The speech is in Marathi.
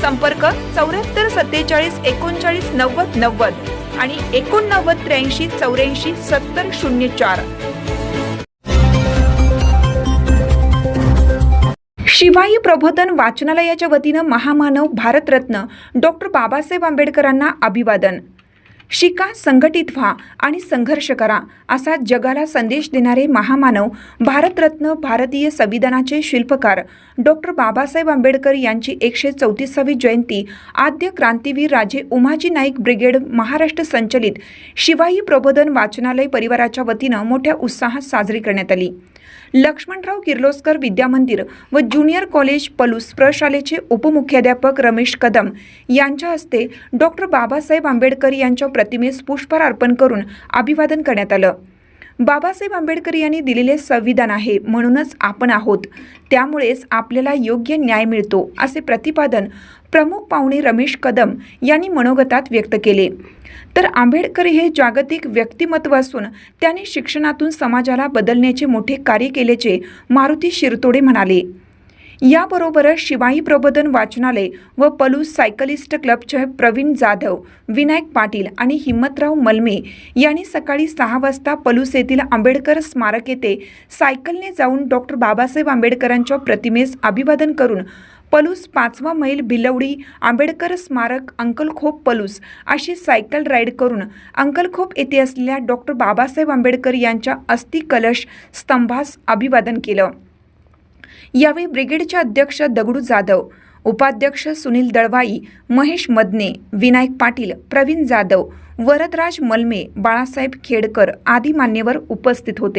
संपर्क चौऱ्याहत्तर सत्तेचाळीस एकोणचाळीस नव्वद नव्वद आणि एकोणनव्वद त्र्याऐंशी चौऱ्याऐंशी सत्तर शून्य चार. शिवाई प्रबोधन वाचनालयाच्या वतीनं महामानव भारतरत्न डॉक्टर बाबासाहेब आंबेडकरांना अभिवादन. शिका संघटित व्हा आणि संघर्ष करा असा जगाला संदेश देणारे महामानव भारतरत्न भारतीय संविधानाचे शिल्पकार डॉक्टर बाबासाहेब आंबेडकर यांची एकशे चौतीसावी जयंती आद्य क्रांतीवीर राजे उमाजी नाईक ब्रिगेड महाराष्ट्र संचलित शिवाई प्रबोधन वाचनालय परिवाराच्या वतीनं मोठ्या उत्साहात साजरी करण्यात आली. लक्ष्मणराव किर्लोस्कर विद्यामंदिर व ज्युनियर कॉलेज पलूस प्रशालेचे उपमुख्याध्यापक रमेश कदम यांच्या हस्ते डॉक्टर बाबासाहेब आंबेडकर यांच्या प्रतिमेस पुष्पहार अर्पण करून अभिवादन करण्यात आलं. बाबासाहेब आंबेडकर यांनी दिलेले संविधान आहे म्हणूनच आपण आहोत. त्यामुळेच आपल्याला योग्य न्याय मिळतो असे प्रतिपादन प्रमुख पाहुणे रमेश कदम यांनी मनोगतात व्यक्त केले. तर आंबेडकर हे जागतिक व्यक्तिमत्व असून त्यांनी शिक्षणातून समाजाला बदलण्याचे मोठे कार्य केल्याचे मारुती शिरतोडे म्हणाले. याबरोबरच शिवाई प्रबोधन वाचनालय व पलूस सायकलिस्ट क्लबचे प्रवीण जाधव विनायक पाटील आणि हिम्मतराव मलमे यांनी सकाळी सहा वाजता पलूस येथील आंबेडकर स्मारक येथे सायकलने जाऊन डॉक्टर बाबासाहेब आंबेडकरांच्या प्रतिमेस अभिवादन करून पलूस पाचवा मैल भिलवडी आंबेडकर स्मारक अंकलखोप पलूस अशी सायकल राईड करून अंकलखोप येथे असलेल्या डॉक्टर बाबासाहेब आंबेडकर यांच्या अस्थिकलश स्तंभास अभिवादन केलं. यावेळी ब्रिगेडचे अध्यक्ष दगडू जाधव उपाध्यक्ष सुनील दळवाई महेश मदने विनायक पाटील प्रवीण जाधव वरदराज मलमे बाळासाहेब खेडकर आदी मान्यवर उपस्थित होते.